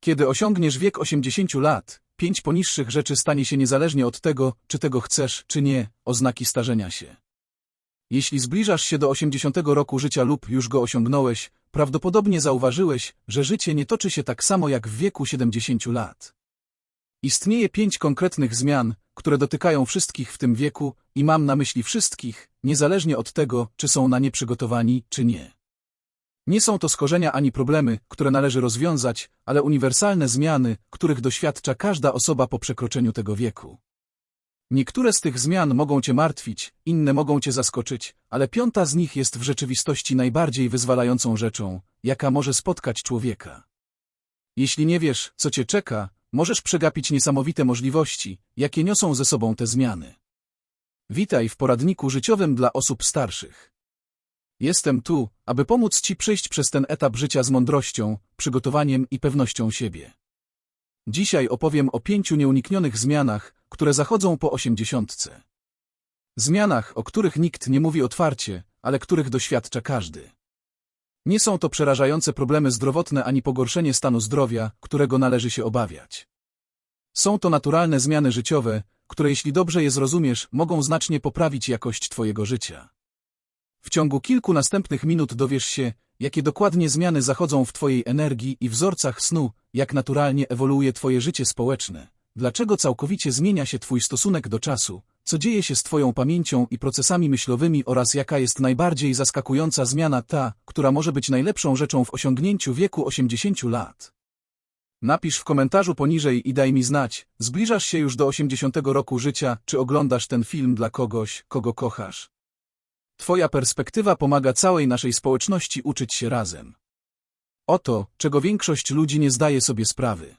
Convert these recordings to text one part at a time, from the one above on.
Kiedy osiągniesz wiek 80 lat, pięć poniższych rzeczy stanie się niezależnie od tego, czy tego chcesz, czy nie, oznaki starzenia się. Jeśli zbliżasz się do 80 roku życia lub już go osiągnąłeś, prawdopodobnie zauważyłeś, że życie nie toczy się tak samo jak w wieku 70 lat. Istnieje pięć konkretnych zmian, które dotykają wszystkich w tym wieku i mam na myśli wszystkich, niezależnie od tego, czy są na nie przygotowani, czy nie. Nie są to skorzenia ani problemy, które należy rozwiązać, ale uniwersalne zmiany, których doświadcza każda osoba po przekroczeniu tego wieku. Niektóre z tych zmian mogą cię martwić, inne mogą cię zaskoczyć, ale piąta z nich jest w rzeczywistości najbardziej wyzwalającą rzeczą, jaka może spotkać człowieka. Jeśli nie wiesz, co cię czeka, możesz przegapić niesamowite możliwości, jakie niosą ze sobą te zmiany. Witaj w poradniku życiowym dla osób starszych. Jestem tu, aby pomóc Ci przejść przez ten etap życia z mądrością, przygotowaniem i pewnością siebie. Dzisiaj opowiem o pięciu nieuniknionych zmianach, które zachodzą po osiemdziesiątce. Zmianach, o których nikt nie mówi otwarcie, ale których doświadcza każdy. Nie są to przerażające problemy zdrowotne ani pogorszenie stanu zdrowia, którego należy się obawiać. Są to naturalne zmiany życiowe, które jeśli dobrze je zrozumiesz, mogą znacznie poprawić jakość Twojego życia. W ciągu kilku następnych minut dowiesz się, jakie dokładnie zmiany zachodzą w Twojej energii i wzorcach snu, jak naturalnie ewoluuje Twoje życie społeczne, dlaczego całkowicie zmienia się Twój stosunek do czasu, co dzieje się z Twoją pamięcią i procesami myślowymi oraz jaka jest najbardziej zaskakująca zmiana ta, która może być najlepszą rzeczą w osiągnięciu wieku 80 lat. Napisz w komentarzu poniżej i daj mi znać, zbliżasz się już do 80 roku życia, czy oglądasz ten film dla kogoś, kogo kochasz. Twoja perspektywa pomaga całej naszej społeczności uczyć się razem. Oto, czego większość ludzi nie zdaje sobie sprawy.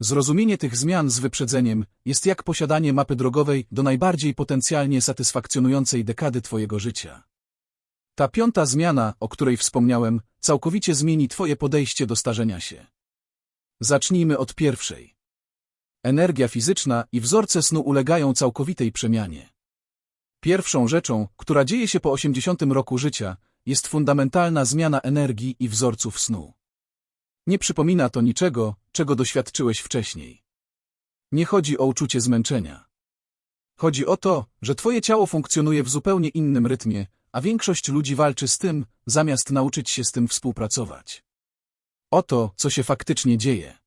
Zrozumienie tych zmian z wyprzedzeniem jest jak posiadanie mapy drogowej do najbardziej potencjalnie satysfakcjonującej dekady Twojego życia. Ta piąta zmiana, o której wspomniałem, całkowicie zmieni Twoje podejście do starzenia się. Zacznijmy od pierwszej. Energia fizyczna i wzorce snu ulegają całkowitej przemianie. Pierwszą rzeczą, która dzieje się po 80 roku życia, jest fundamentalna zmiana energii i wzorców snu. Nie przypomina to niczego, czego doświadczyłeś wcześniej. Nie chodzi o uczucie zmęczenia. Chodzi o to, że twoje ciało funkcjonuje w zupełnie innym rytmie, a większość ludzi walczy z tym, zamiast nauczyć się z tym współpracować. Oto, co się faktycznie dzieje.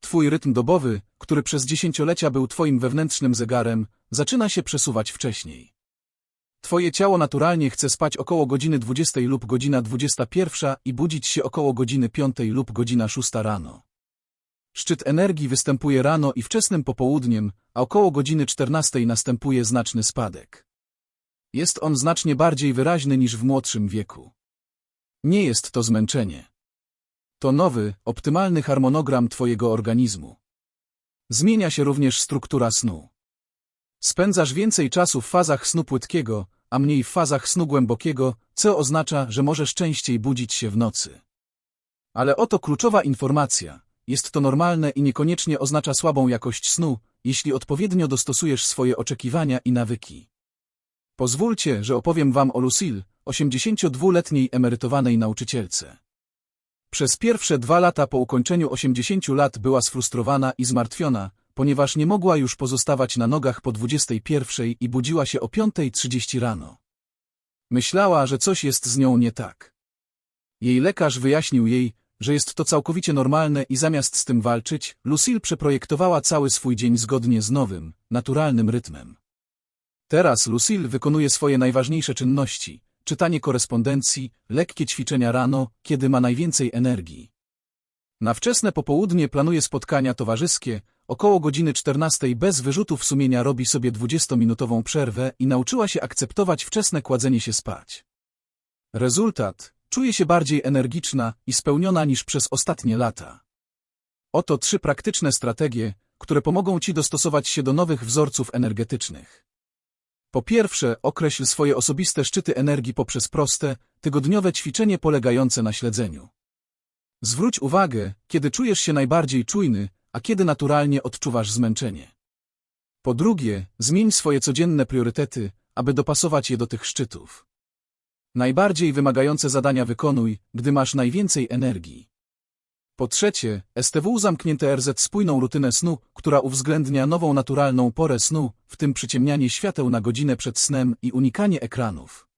Twój rytm dobowy, który przez dziesięciolecia był twoim wewnętrznym zegarem, zaczyna się przesuwać wcześniej. Twoje ciało naturalnie chce spać około godziny 20 lub godzina 21 i budzić się około godziny 5 lub godzina 6 rano. Szczyt energii występuje rano i wczesnym popołudniem, a około godziny 14 następuje znaczny spadek. Jest on znacznie bardziej wyraźny niż w młodszym wieku. Nie jest to zmęczenie. To nowy, optymalny harmonogram Twojego organizmu. Zmienia się również struktura snu. Spędzasz więcej czasu w fazach snu płytkiego, a mniej w fazach snu głębokiego, co oznacza, że możesz częściej budzić się w nocy. Ale oto kluczowa informacja. Jest to normalne i niekoniecznie oznacza słabą jakość snu, jeśli odpowiednio dostosujesz swoje oczekiwania i nawyki. Pozwólcie, że opowiem Wam o Lucille, 82-letniej emerytowanej nauczycielce. Przez pierwsze dwa lata po ukończeniu 80 lat była sfrustrowana i zmartwiona, ponieważ nie mogła już pozostawać na nogach po 21 i budziła się o 5.30 rano. Myślała, że coś jest z nią nie tak. Jej lekarz wyjaśnił jej, że jest to całkowicie normalne i zamiast z tym walczyć, Lucille przeprojektowała cały swój dzień zgodnie z nowym, naturalnym rytmem. Teraz Lucille wykonuje swoje najważniejsze czynności, czytanie korespondencji, lekkie ćwiczenia rano, kiedy ma najwięcej energii. Na wczesne popołudnie planuje spotkania towarzyskie, około godziny 14 bez wyrzutów sumienia robi sobie 20-minutową przerwę i nauczyła się akceptować wczesne kładzenie się spać. Rezultat czuje się bardziej energiczna i spełniona niż przez ostatnie lata. Oto trzy praktyczne strategie, które pomogą Ci dostosować się do nowych wzorców energetycznych. Po pierwsze, określ swoje osobiste szczyty energii poprzez proste, tygodniowe ćwiczenie polegające na śledzeniu. Zwróć uwagę, kiedy czujesz się najbardziej czujny, a kiedy naturalnie odczuwasz zmęczenie. Po drugie, zmień swoje codzienne priorytety, aby dopasować je do tych szczytów. Najbardziej wymagające zadania wykonuj, gdy masz najwięcej energii. Po trzecie, STW zamknięte RZ spójną rutynę snu, która uwzględnia nową naturalną porę snu, w tym przyciemnianie świateł na godzinę przed snem i unikanie ekranów.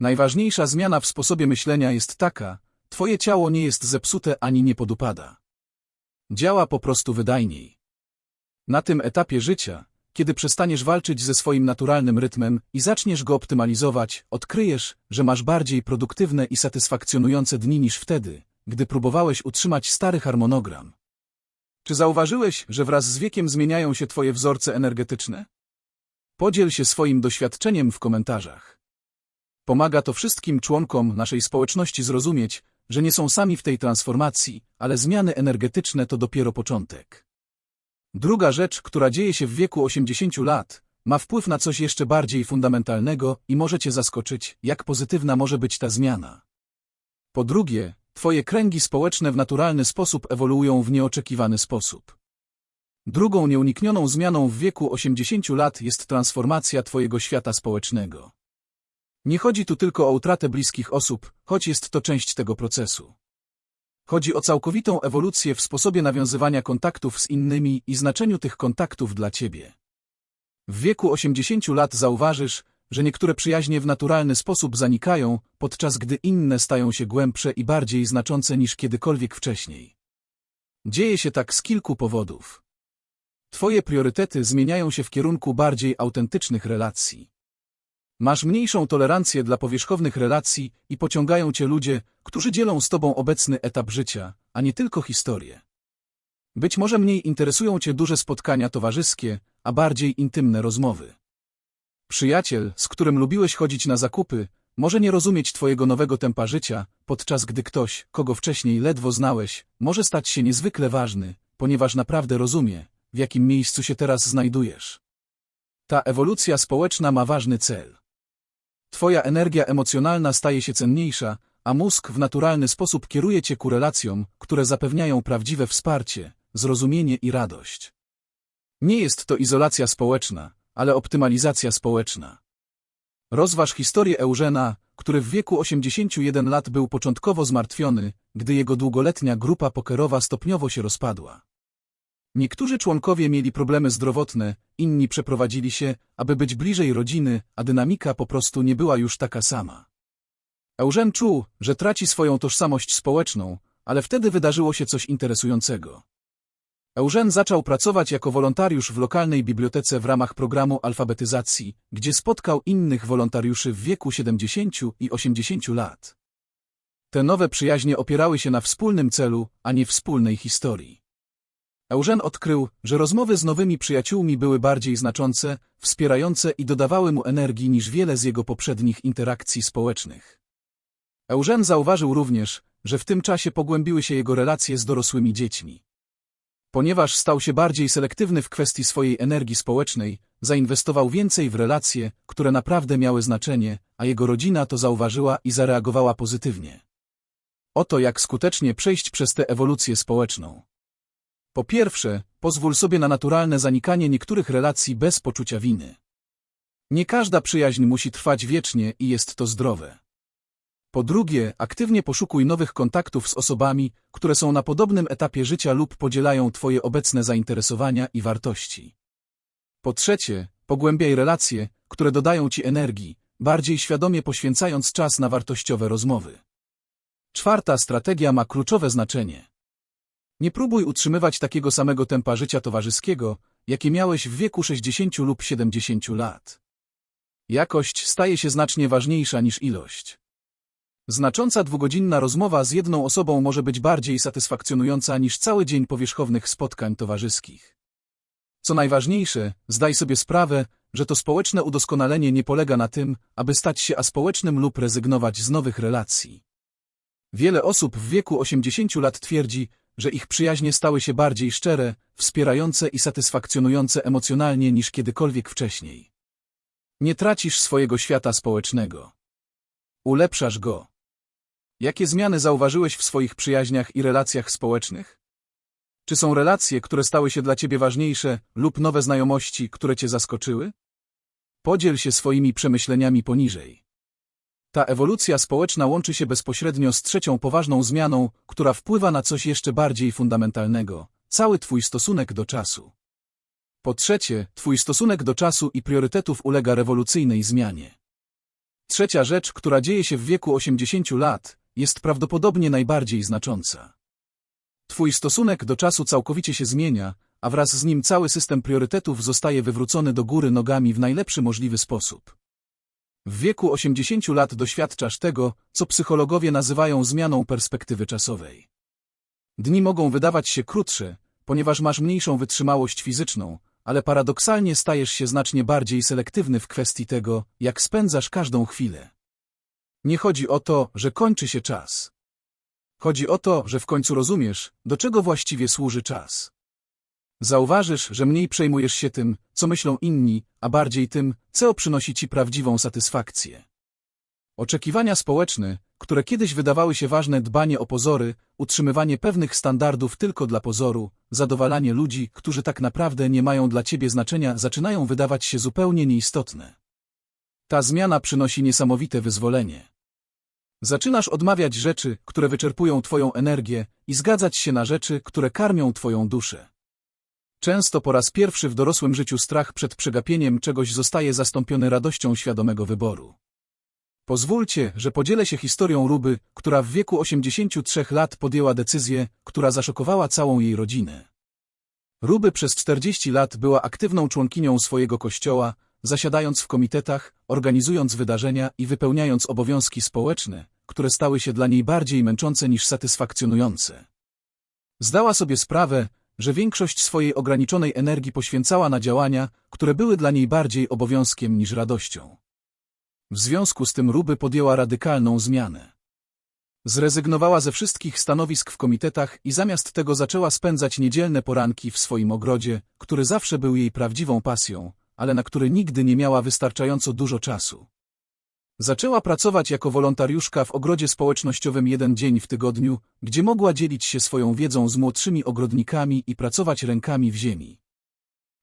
Najważniejsza zmiana w sposobie myślenia jest taka, twoje ciało nie jest zepsute ani nie podupada. Działa po prostu wydajniej. Na tym etapie życia, kiedy przestaniesz walczyć ze swoim naturalnym rytmem i zaczniesz go optymalizować, odkryjesz, że masz bardziej produktywne i satysfakcjonujące dni niż wtedy, gdy próbowałeś utrzymać stary harmonogram. Czy zauważyłeś, że wraz z wiekiem zmieniają się twoje wzorce energetyczne? Podziel się swoim doświadczeniem w komentarzach. Pomaga to wszystkim członkom naszej społeczności zrozumieć, że nie są sami w tej transformacji, ale zmiany energetyczne to dopiero początek. Druga rzecz, która dzieje się w wieku 80 lat, ma wpływ na coś jeszcze bardziej fundamentalnego i może cię zaskoczyć, jak pozytywna może być ta zmiana. Po drugie, twoje kręgi społeczne w naturalny sposób ewoluują w nieoczekiwany sposób. Drugą nieuniknioną zmianą w wieku 80 lat jest transformacja twojego świata społecznego. Nie chodzi tu tylko o utratę bliskich osób, choć jest to część tego procesu. Chodzi o całkowitą ewolucję w sposobie nawiązywania kontaktów z innymi i znaczeniu tych kontaktów dla ciebie. W wieku 80 lat zauważysz, że niektóre przyjaźnie w naturalny sposób zanikają, podczas gdy inne stają się głębsze i bardziej znaczące niż kiedykolwiek wcześniej. Dzieje się tak z kilku powodów. Twoje priorytety zmieniają się w kierunku bardziej autentycznych relacji. Masz mniejszą tolerancję dla powierzchownych relacji i pociągają cię ludzie, którzy dzielą z tobą obecny etap życia, a nie tylko historię. Być może mniej interesują cię duże spotkania towarzyskie, a bardziej intymne rozmowy. Przyjaciel, z którym lubiłeś chodzić na zakupy, może nie rozumieć twojego nowego tempa życia, podczas gdy ktoś, kogo wcześniej ledwo znałeś, może stać się niezwykle ważny, ponieważ naprawdę rozumie, w jakim miejscu się teraz znajdujesz. Ta ewolucja społeczna ma ważny cel. Twoja energia emocjonalna staje się cenniejsza, a mózg w naturalny sposób kieruje cię ku relacjom, które zapewniają prawdziwe wsparcie, zrozumienie i radość. Nie jest to izolacja społeczna, ale optymalizacja społeczna. Rozważ historię Eugena, który w wieku 81 lat był początkowo zmartwiony, gdy jego długoletnia grupa pokerowa stopniowo się rozpadła. Niektórzy członkowie mieli problemy zdrowotne, inni przeprowadzili się, aby być bliżej rodziny, a dynamika po prostu nie była już taka sama. Eugen czuł, że traci swoją tożsamość społeczną, ale wtedy wydarzyło się coś interesującego. Eugen zaczął pracować jako wolontariusz w lokalnej bibliotece w ramach programu alfabetyzacji, gdzie spotkał innych wolontariuszy w wieku 70 i 80 lat. Te nowe przyjaźnie opierały się na wspólnym celu, a nie wspólnej historii. Eugen odkrył, że rozmowy z nowymi przyjaciółmi były bardziej znaczące, wspierające i dodawały mu energii niż wiele z jego poprzednich interakcji społecznych. Eugen zauważył również, że w tym czasie pogłębiły się jego relacje z dorosłymi dziećmi. Ponieważ stał się bardziej selektywny w kwestii swojej energii społecznej, zainwestował więcej w relacje, które naprawdę miały znaczenie, a jego rodzina to zauważyła i zareagowała pozytywnie. Oto jak skutecznie przejść przez tę ewolucję społeczną. Po pierwsze, pozwól sobie na naturalne zanikanie niektórych relacji bez poczucia winy. Nie każda przyjaźń musi trwać wiecznie i jest to zdrowe. Po drugie, aktywnie poszukuj nowych kontaktów z osobami, które są na podobnym etapie życia lub podzielają Twoje obecne zainteresowania i wartości. Po trzecie, pogłębiaj relacje, które dodają Ci energii, bardziej świadomie poświęcając czas na wartościowe rozmowy. Czwarta strategia ma kluczowe znaczenie. Nie próbuj utrzymywać takiego samego tempa życia towarzyskiego, jakie miałeś w wieku 60 lub 70 lat. Jakość staje się znacznie ważniejsza niż ilość. Znacząca dwugodzinna rozmowa z jedną osobą może być bardziej satysfakcjonująca niż cały dzień powierzchownych spotkań towarzyskich. Co najważniejsze, zdaj sobie sprawę, że to społeczne udoskonalenie nie polega na tym, aby stać się aspołecznym lub rezygnować z nowych relacji. Wiele osób w wieku 80 lat twierdzi, że ich przyjaźnie stały się bardziej szczere, wspierające i satysfakcjonujące emocjonalnie niż kiedykolwiek wcześniej. Nie tracisz swojego świata społecznego. Ulepszasz go. Jakie zmiany zauważyłeś w swoich przyjaźniach i relacjach społecznych? Czy są relacje, które stały się dla ciebie ważniejsze, lub nowe znajomości, które cię zaskoczyły? Podziel się swoimi przemyśleniami poniżej. Ta ewolucja społeczna łączy się bezpośrednio z trzecią poważną zmianą, która wpływa na coś jeszcze bardziej fundamentalnego cały twój stosunek do czasu. Po trzecie, twój stosunek do czasu i priorytetów ulega rewolucyjnej zmianie. Trzecia rzecz, która dzieje się w wieku 80 lat, jest prawdopodobnie najbardziej znacząca. Twój stosunek do czasu całkowicie się zmienia, a wraz z nim cały system priorytetów zostaje wywrócony do góry nogami w najlepszy możliwy sposób. W wieku 80 lat doświadczasz tego, co psychologowie nazywają zmianą perspektywy czasowej. Dni mogą wydawać się krótsze, ponieważ masz mniejszą wytrzymałość fizyczną, ale paradoksalnie stajesz się znacznie bardziej selektywny w kwestii tego, jak spędzasz każdą chwilę. Nie chodzi o to, że kończy się czas. Chodzi o to, że w końcu rozumiesz, do czego właściwie służy czas. Zauważysz, że mniej przejmujesz się tym, co myślą inni, a bardziej tym, co przynosi ci prawdziwą satysfakcję. Oczekiwania społeczne, które kiedyś wydawały się ważne dbanie o pozory, utrzymywanie pewnych standardów tylko dla pozoru, zadowalanie ludzi, którzy tak naprawdę nie mają dla ciebie znaczenia, zaczynają wydawać się zupełnie nieistotne. Ta zmiana przynosi niesamowite wyzwolenie. Zaczynasz odmawiać rzeczy, które wyczerpują twoją energię i zgadzać się na rzeczy, które karmią twoją duszę. Często po raz pierwszy w dorosłym życiu strach przed przegapieniem czegoś zostaje zastąpiony radością świadomego wyboru. Pozwólcie, że podzielę się historią Ruby, która w wieku 83 lat podjęła decyzję, która zaszokowała całą jej rodzinę. Ruby przez 40 lat była aktywną członkinią swojego kościoła, zasiadając w komitetach, organizując wydarzenia i wypełniając obowiązki społeczne, które stały się dla niej bardziej męczące niż satysfakcjonujące. Zdała sobie sprawę, że większość swojej ograniczonej energii poświęcała na działania, które były dla niej bardziej obowiązkiem niż radością. W związku z tym Ruby podjęła radykalną zmianę. Zrezygnowała ze wszystkich stanowisk w komitetach i zamiast tego zaczęła spędzać niedzielne poranki w swoim ogrodzie, który zawsze był jej prawdziwą pasją, ale na który nigdy nie miała wystarczająco dużo czasu. Zaczęła pracować jako wolontariuszka w ogrodzie społecznościowym jeden dzień w tygodniu, gdzie mogła dzielić się swoją wiedzą z młodszymi ogrodnikami i pracować rękami w ziemi.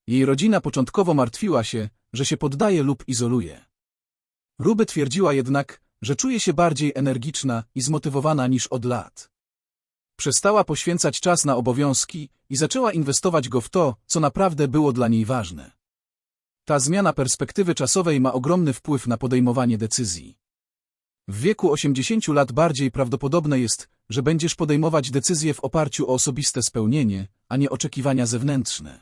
Jej rodzina początkowo martwiła się, że się poddaje lub izoluje. Ruby twierdziła jednak, że czuje się bardziej energiczna i zmotywowana niż od lat. Przestała poświęcać czas na obowiązki i zaczęła inwestować go w to, co naprawdę było dla niej ważne. Ta zmiana perspektywy czasowej ma ogromny wpływ na podejmowanie decyzji. W wieku 80 lat bardziej prawdopodobne jest, że będziesz podejmować decyzje w oparciu o osobiste spełnienie, a nie oczekiwania zewnętrzne.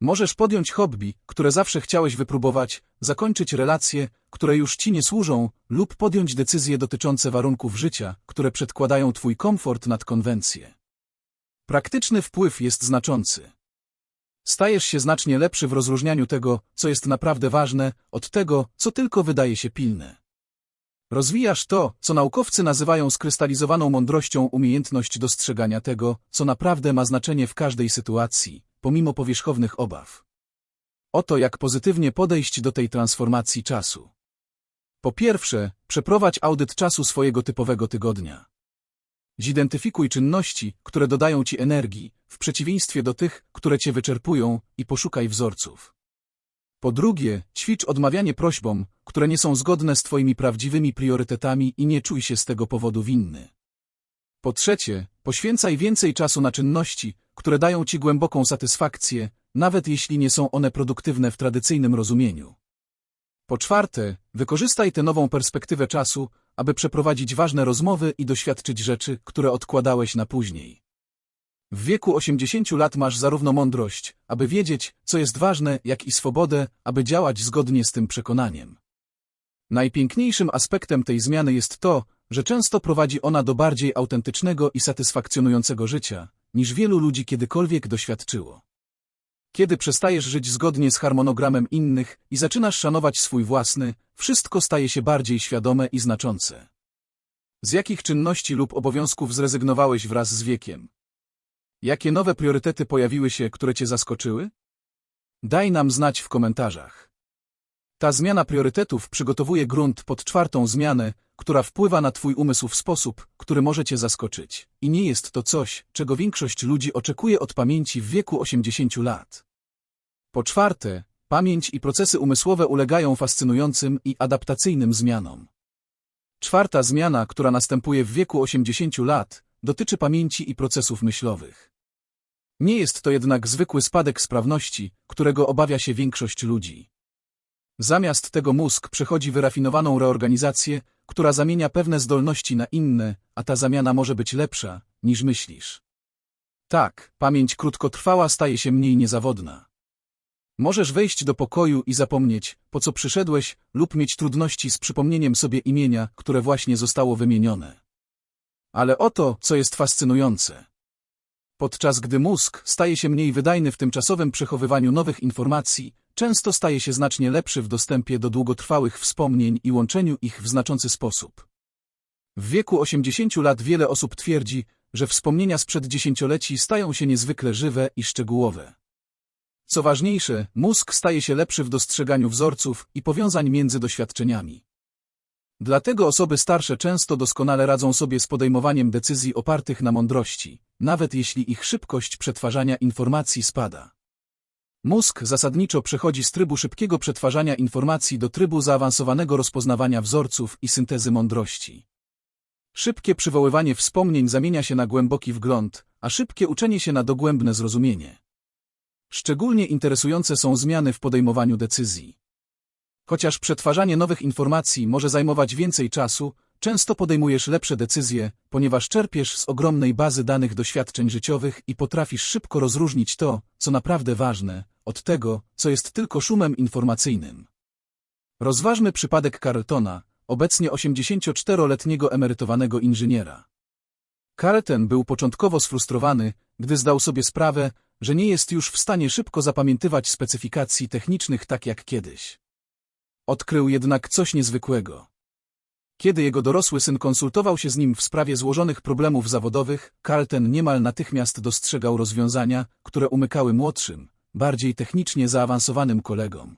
Możesz podjąć hobby, które zawsze chciałeś wypróbować, zakończyć relacje, które już ci nie służą, lub podjąć decyzje dotyczące warunków życia, które przedkładają twój komfort nad konwencję. Praktyczny wpływ jest znaczący. Stajesz się znacznie lepszy w rozróżnianiu tego, co jest naprawdę ważne, od tego, co tylko wydaje się pilne. Rozwijasz to, co naukowcy nazywają skrystalizowaną mądrością umiejętność dostrzegania tego, co naprawdę ma znaczenie w każdej sytuacji, pomimo powierzchownych obaw. Oto jak pozytywnie podejść do tej transformacji czasu. Po pierwsze, przeprowadź audyt czasu swojego typowego tygodnia. Zidentyfikuj czynności, które dodają ci energii, w przeciwieństwie do tych, które cię wyczerpują, i poszukaj wzorców. Po drugie, ćwicz odmawianie prośbom, które nie są zgodne z twoimi prawdziwymi priorytetami i nie czuj się z tego powodu winny. Po trzecie, poświęcaj więcej czasu na czynności, które dają ci głęboką satysfakcję, nawet jeśli nie są one produktywne w tradycyjnym rozumieniu. Po czwarte, wykorzystaj tę nową perspektywę czasu, aby przeprowadzić ważne rozmowy i doświadczyć rzeczy, które odkładałeś na później. W wieku 80 lat masz zarówno mądrość, aby wiedzieć, co jest ważne, jak i swobodę, aby działać zgodnie z tym przekonaniem. Najpiękniejszym aspektem tej zmiany jest to, że często prowadzi ona do bardziej autentycznego i satysfakcjonującego życia, niż wielu ludzi kiedykolwiek doświadczyło. Kiedy przestajesz żyć zgodnie z harmonogramem innych i zaczynasz szanować swój własny, wszystko staje się bardziej świadome i znaczące. Z jakich czynności lub obowiązków zrezygnowałeś wraz z wiekiem? Jakie nowe priorytety pojawiły się, które cię zaskoczyły? Daj nam znać w komentarzach. Ta zmiana priorytetów przygotowuje grunt pod czwartą zmianę, która wpływa na twój umysł w sposób, który może cię zaskoczyć. I nie jest to coś, czego większość ludzi oczekuje od pamięci w wieku 80 lat. Po czwarte, pamięć i procesy umysłowe ulegają fascynującym i adaptacyjnym zmianom. Czwarta zmiana, która następuje w wieku 80 lat, dotyczy pamięci i procesów myślowych. Nie jest to jednak zwykły spadek sprawności, którego obawia się większość ludzi. Zamiast tego mózg przechodzi wyrafinowaną reorganizację, która zamienia pewne zdolności na inne, a ta zamiana może być lepsza, niż myślisz. Tak, pamięć krótkotrwała staje się mniej niezawodna. Możesz wejść do pokoju i zapomnieć, po co przyszedłeś, lub mieć trudności z przypomnieniem sobie imienia, które właśnie zostało wymienione. Ale oto, co jest fascynujące. Podczas gdy mózg staje się mniej wydajny w tymczasowym przechowywaniu nowych informacji, często staje się znacznie lepszy w dostępie do długotrwałych wspomnień i łączeniu ich w znaczący sposób. W wieku 80 lat wiele osób twierdzi, że wspomnienia sprzed dziesięcioleci stają się niezwykle żywe i szczegółowe. Co ważniejsze, mózg staje się lepszy w dostrzeganiu wzorców i powiązań między doświadczeniami. Dlatego osoby starsze często doskonale radzą sobie z podejmowaniem decyzji opartych na mądrości, nawet jeśli ich szybkość przetwarzania informacji spada. Mózg zasadniczo przechodzi z trybu szybkiego przetwarzania informacji do trybu zaawansowanego rozpoznawania wzorców i syntezy mądrości. Szybkie przywoływanie wspomnień zamienia się na głęboki wgląd, a szybkie uczenie się na dogłębne zrozumienie. Szczególnie interesujące są zmiany w podejmowaniu decyzji. Chociaż przetwarzanie nowych informacji może zajmować więcej czasu, często podejmujesz lepsze decyzje, ponieważ czerpiesz z ogromnej bazy danych doświadczeń życiowych i potrafisz szybko rozróżnić to, co naprawdę ważne, od tego, co jest tylko szumem informacyjnym. Rozważmy przypadek Carltona, obecnie 84-letniego emerytowanego inżyniera. Carlton był początkowo sfrustrowany, gdy zdał sobie sprawę, że nie jest już w stanie szybko zapamiętywać specyfikacji technicznych tak jak kiedyś. Odkrył jednak coś niezwykłego. Kiedy jego dorosły syn konsultował się z nim w sprawie złożonych problemów zawodowych, Carlton niemal natychmiast dostrzegał rozwiązania, które umykały młodszym, bardziej technicznie zaawansowanym kolegom.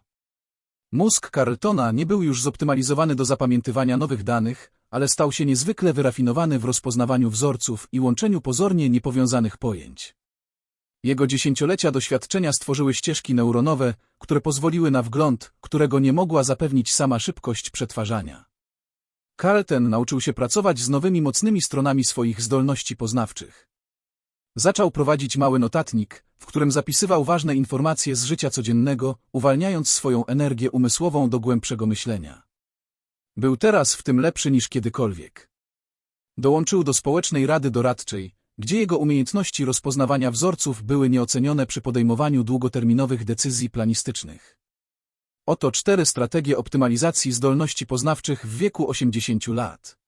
Mózg Carltona nie był już zoptymalizowany do zapamiętywania nowych danych, ale stał się niezwykle wyrafinowany w rozpoznawaniu wzorców i łączeniu pozornie niepowiązanych pojęć. Jego dziesięciolecia doświadczenia stworzyły ścieżki neuronowe, które pozwoliły na wgląd, którego nie mogła zapewnić sama szybkość przetwarzania. Carlton nauczył się pracować z nowymi mocnymi stronami swoich zdolności poznawczych. Zaczął prowadzić mały notatnik, w którym zapisywał ważne informacje z życia codziennego, uwalniając swoją energię umysłową do głębszego myślenia. Był teraz w tym lepszy niż kiedykolwiek. Dołączył do społecznej rady doradczej, gdzie jego umiejętności rozpoznawania wzorców były nieocenione przy podejmowaniu długoterminowych decyzji planistycznych. Oto cztery strategie optymalizacji zdolności poznawczych w wieku 80 lat.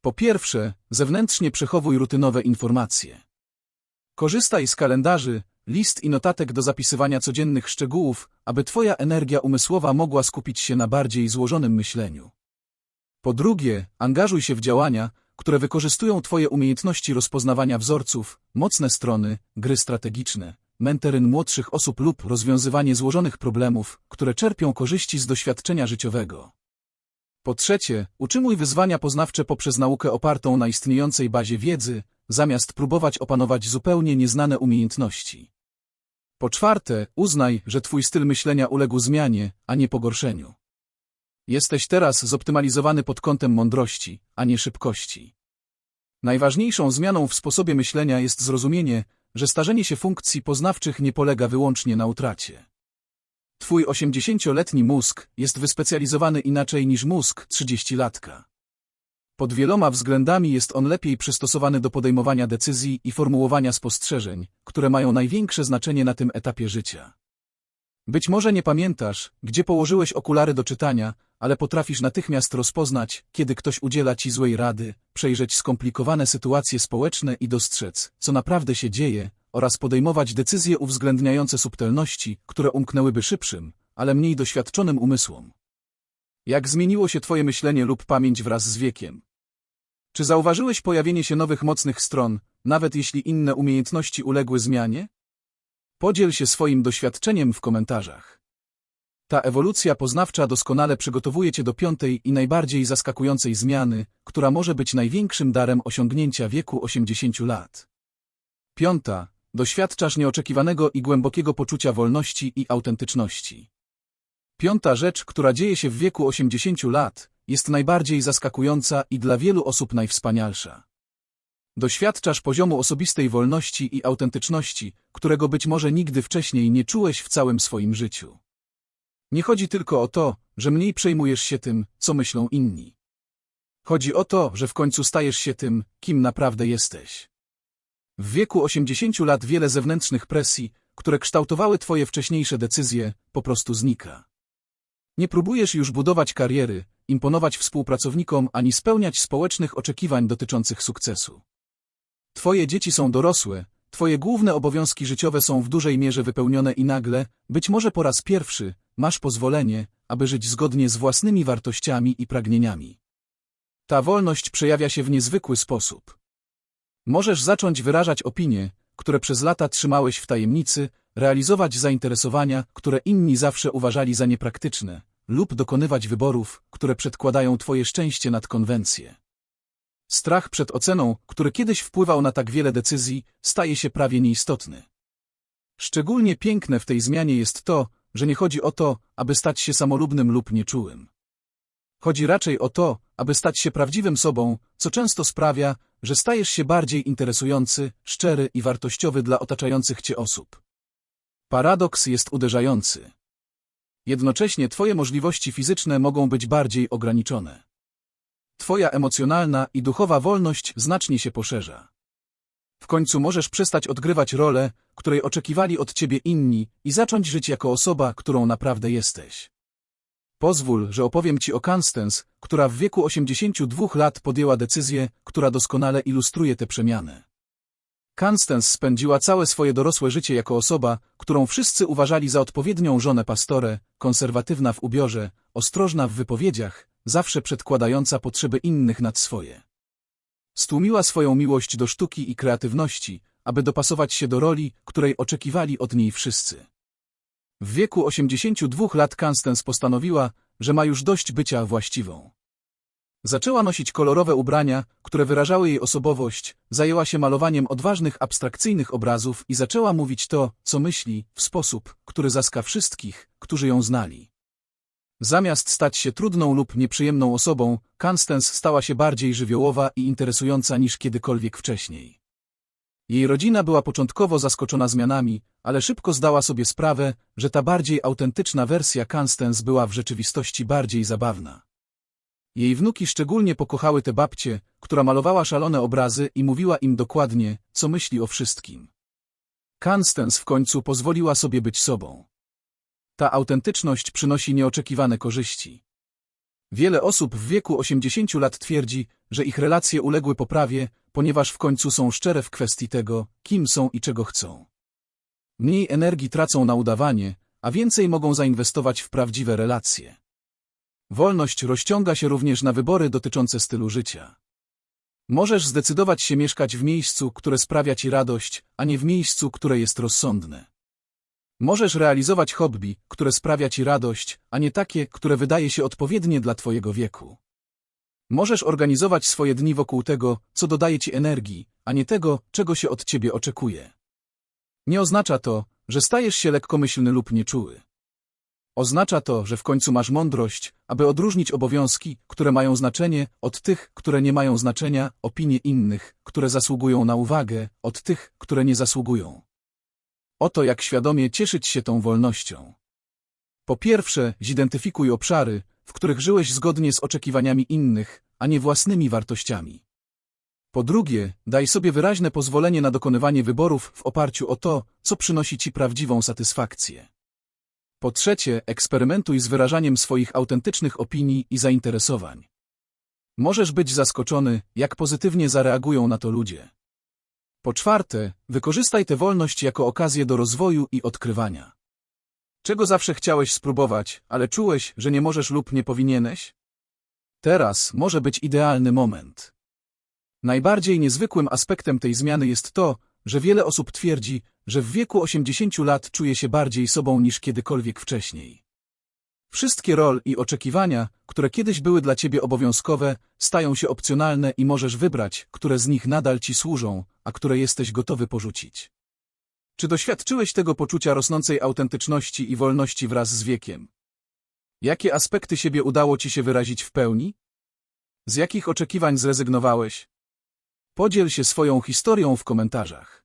Po pierwsze, zewnętrznie przechowuj rutynowe informacje. Korzystaj z kalendarzy, list i notatek do zapisywania codziennych szczegółów, aby Twoja energia umysłowa mogła skupić się na bardziej złożonym myśleniu. Po drugie, angażuj się w działania, które wykorzystują Twoje umiejętności rozpoznawania wzorców, mocne strony, gry strategiczne, menteryn młodszych osób lub rozwiązywanie złożonych problemów, które czerpią korzyści z doświadczenia życiowego. Po trzecie, utrzymuj wyzwania poznawcze poprzez naukę opartą na istniejącej bazie wiedzy, zamiast próbować opanować zupełnie nieznane umiejętności. Po czwarte, uznaj, że Twój styl myślenia uległ zmianie, a nie pogorszeniu. Jesteś teraz zoptymalizowany pod kątem mądrości, a nie szybkości. Najważniejszą zmianą w sposobie myślenia jest zrozumienie, że starzenie się funkcji poznawczych nie polega wyłącznie na utracie. Twój 80-letni mózg jest wyspecjalizowany inaczej niż mózg 30-latka. Pod wieloma względami jest on lepiej przystosowany do podejmowania decyzji i formułowania spostrzeżeń, które mają największe znaczenie na tym etapie życia. Być może nie pamiętasz, gdzie położyłeś okulary do czytania, ale potrafisz natychmiast rozpoznać, kiedy ktoś udziela ci złej rady, przejrzeć skomplikowane sytuacje społeczne i dostrzec, co naprawdę się dzieje, oraz podejmować decyzje uwzględniające subtelności, które umknęłyby szybszym, ale mniej doświadczonym umysłom. Jak zmieniło się twoje myślenie lub pamięć wraz z wiekiem? Czy zauważyłeś pojawienie się nowych mocnych stron, nawet jeśli inne umiejętności uległy zmianie? Podziel się swoim doświadczeniem w komentarzach. Ta ewolucja poznawcza doskonale przygotowuje Cię do piątej i najbardziej zaskakującej zmiany, która może być największym darem osiągnięcia wieku 80 lat. Piąta. Doświadczasz nieoczekiwanego i głębokiego poczucia wolności i autentyczności. Piąta rzecz, która dzieje się w wieku 80 lat, jest najbardziej zaskakująca i dla wielu osób najwspanialsza. Doświadczasz poziomu osobistej wolności i autentyczności, którego być może nigdy wcześniej nie czułeś w całym swoim życiu. Nie chodzi tylko o to, że mniej przejmujesz się tym, co myślą inni. Chodzi o to, że w końcu stajesz się tym, kim naprawdę jesteś. W wieku 80 lat wiele zewnętrznych presji, które kształtowały twoje wcześniejsze decyzje, po prostu znika. Nie próbujesz już budować kariery, imponować współpracownikom ani spełniać społecznych oczekiwań dotyczących sukcesu. Twoje dzieci są dorosłe, twoje główne obowiązki życiowe są w dużej mierze wypełnione i nagle, być może po raz pierwszy, masz pozwolenie, aby żyć zgodnie z własnymi wartościami i pragnieniami. Ta wolność przejawia się w niezwykły sposób. Możesz zacząć wyrażać opinie, które przez lata trzymałeś w tajemnicy, realizować zainteresowania, które inni zawsze uważali za niepraktyczne, lub dokonywać wyborów, które przedkładają twoje szczęście nad konwencję. Strach przed oceną, który kiedyś wpływał na tak wiele decyzji, staje się prawie nieistotny. Szczególnie piękne w tej zmianie jest to, że nie chodzi o to, aby stać się samolubnym lub nieczułym. Chodzi raczej o to, aby stać się prawdziwym sobą, co często sprawia, że stajesz się bardziej interesujący, szczery i wartościowy dla otaczających cię osób. Paradoks jest uderzający. Jednocześnie twoje możliwości fizyczne mogą być bardziej ograniczone. Twoja emocjonalna i duchowa wolność znacznie się poszerza. W końcu możesz przestać odgrywać rolę, której oczekiwali od ciebie inni i zacząć żyć jako osoba, którą naprawdę jesteś. Pozwól, że opowiem ci o Constance, która w wieku 82 lat podjęła decyzję, która doskonale ilustruje tę przemianę. Constance spędziła całe swoje dorosłe życie jako osoba, którą wszyscy uważali za odpowiednią żonę pastorę, konserwatywna w ubiorze, ostrożna w wypowiedziach, zawsze przedkładająca potrzeby innych nad swoje. Stłumiła swoją miłość do sztuki i kreatywności, aby dopasować się do roli, której oczekiwali od niej wszyscy. W wieku 82 lat Constance postanowiła, że ma już dość bycia właściwą. Zaczęła nosić kolorowe ubrania, które wyrażały jej osobowość, zajęła się malowaniem odważnych abstrakcyjnych obrazów i zaczęła mówić to, co myśli, w sposób, który zaska wszystkich, którzy ją znali. Zamiast stać się trudną lub nieprzyjemną osobą, Constance stała się bardziej żywiołowa i interesująca niż kiedykolwiek wcześniej. Jej rodzina była początkowo zaskoczona zmianami, ale szybko zdała sobie sprawę, że ta bardziej autentyczna wersja Constance była w rzeczywistości bardziej zabawna. Jej wnuki szczególnie pokochały tę babcię, która malowała szalone obrazy i mówiła im dokładnie, co myśli o wszystkim. Constance w końcu pozwoliła sobie być sobą. Ta autentyczność przynosi nieoczekiwane korzyści. Wiele osób w wieku 80 lat twierdzi, że ich relacje uległy poprawie, ponieważ w końcu są szczere w kwestii tego, kim są i czego chcą. Mniej energii tracą na udawanie, a więcej mogą zainwestować w prawdziwe relacje. Wolność rozciąga się również na wybory dotyczące stylu życia. Możesz zdecydować się mieszkać w miejscu, które sprawia ci radość, a nie w miejscu, które jest rozsądne. Możesz realizować hobby, które sprawia ci radość, a nie takie, które wydaje się odpowiednie dla twojego wieku. Możesz organizować swoje dni wokół tego, co dodaje ci energii, a nie tego, czego się od ciebie oczekuje. Nie oznacza to, że stajesz się lekkomyślny lub nieczuły. Oznacza to, że w końcu masz mądrość, aby odróżnić obowiązki, które mają znaczenie, od tych, które nie mają znaczenia, opinie innych, które zasługują na uwagę, od tych, które nie zasługują. Oto jak świadomie cieszyć się tą wolnością. Po pierwsze, zidentyfikuj obszary, w których żyłeś zgodnie z oczekiwaniami innych, a nie własnymi wartościami. Po drugie, daj sobie wyraźne pozwolenie na dokonywanie wyborów w oparciu o to, co przynosi ci prawdziwą satysfakcję. Po trzecie, eksperymentuj z wyrażaniem swoich autentycznych opinii i zainteresowań. Możesz być zaskoczony, jak pozytywnie zareagują na to ludzie. Po czwarte, wykorzystaj tę wolność jako okazję do rozwoju i odkrywania. Czego zawsze chciałeś spróbować, ale czułeś, że nie możesz lub nie powinieneś? Teraz może być idealny moment. Najbardziej niezwykłym aspektem tej zmiany jest to, że wiele osób twierdzi, że w wieku 80 lat czuje się bardziej sobą niż kiedykolwiek wcześniej. Wszystkie rol i oczekiwania, które kiedyś były dla ciebie obowiązkowe, stają się opcjonalne i możesz wybrać, które z nich nadal ci służą, a które jesteś gotowy porzucić. Czy doświadczyłeś tego poczucia rosnącej autentyczności i wolności wraz z wiekiem? Jakie aspekty siebie udało ci się wyrazić w pełni? Z jakich oczekiwań zrezygnowałeś? Podziel się swoją historią w komentarzach.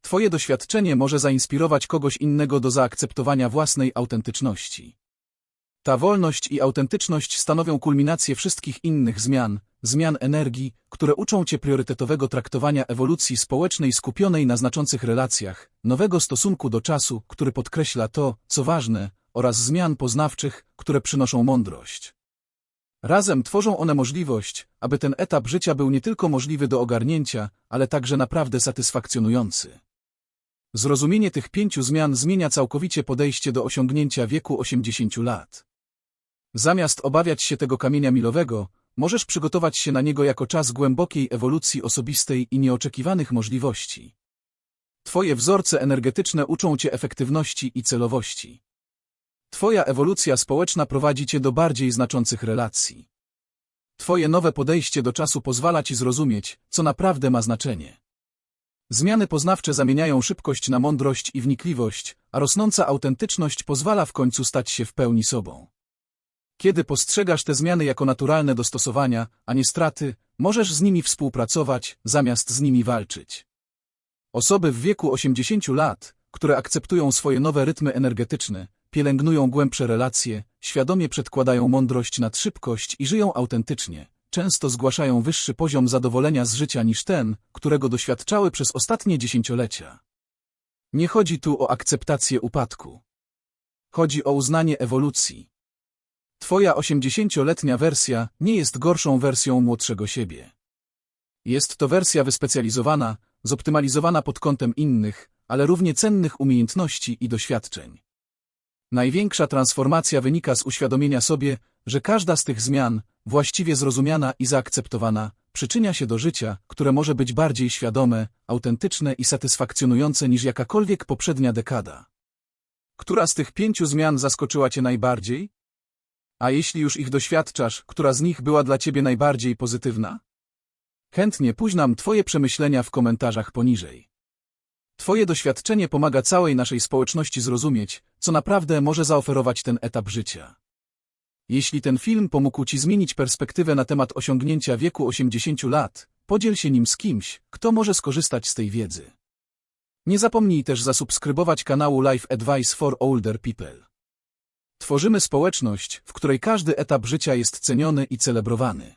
Twoje doświadczenie może zainspirować kogoś innego do zaakceptowania własnej autentyczności. Ta wolność i autentyczność stanowią kulminację wszystkich innych zmian, zmian energii, które uczą cię priorytetowego traktowania ewolucji społecznej skupionej na znaczących relacjach, nowego stosunku do czasu, który podkreśla to, co ważne, oraz zmian poznawczych, które przynoszą mądrość. Razem tworzą one możliwość, aby ten etap życia był nie tylko możliwy do ogarnięcia, ale także naprawdę satysfakcjonujący. Zrozumienie tych pięciu zmian zmienia całkowicie podejście do osiągnięcia wieku 80 lat. Zamiast obawiać się tego kamienia milowego, możesz przygotować się na niego jako czas głębokiej ewolucji osobistej i nieoczekiwanych możliwości. Twoje wzorce energetyczne uczą cię efektywności i celowości. Twoja ewolucja społeczna prowadzi cię do bardziej znaczących relacji. Twoje nowe podejście do czasu pozwala ci zrozumieć, co naprawdę ma znaczenie. Zmiany poznawcze zamieniają szybkość na mądrość i wnikliwość, a rosnąca autentyczność pozwala w końcu stać się w pełni sobą. Kiedy postrzegasz te zmiany jako naturalne dostosowania, a nie straty, możesz z nimi współpracować, zamiast z nimi walczyć. Osoby w wieku 80 lat, które akceptują swoje nowe rytmy energetyczne, pielęgnują głębsze relacje, świadomie przedkładają mądrość nad szybkość i żyją autentycznie, często zgłaszają wyższy poziom zadowolenia z życia niż ten, którego doświadczały przez ostatnie dziesięciolecia. Nie chodzi tu o akceptację upadku. Chodzi o uznanie ewolucji. Twoja osiemdziesięcioletnia wersja nie jest gorszą wersją młodszego siebie. Jest to wersja wyspecjalizowana, zoptymalizowana pod kątem innych, ale równie cennych umiejętności i doświadczeń. Największa transformacja wynika z uświadomienia sobie, że każda z tych zmian, właściwie zrozumiana i zaakceptowana, przyczynia się do życia, które może być bardziej świadome, autentyczne i satysfakcjonujące niż jakakolwiek poprzednia dekada. Która z tych pięciu zmian zaskoczyła Cię najbardziej? A jeśli już ich doświadczasz, która z nich była dla Ciebie najbardziej pozytywna? Chętnie pójdź nam Twoje przemyślenia w komentarzach poniżej. Twoje doświadczenie pomaga całej naszej społeczności zrozumieć, co naprawdę może zaoferować ten etap życia. Jeśli ten film pomógł Ci zmienić perspektywę na temat osiągnięcia wieku 80 lat, podziel się nim z kimś, kto może skorzystać z tej wiedzy. Nie zapomnij też zasubskrybować kanału Life Advice for Older People. Tworzymy społeczność, w której każdy etap życia jest ceniony i celebrowany.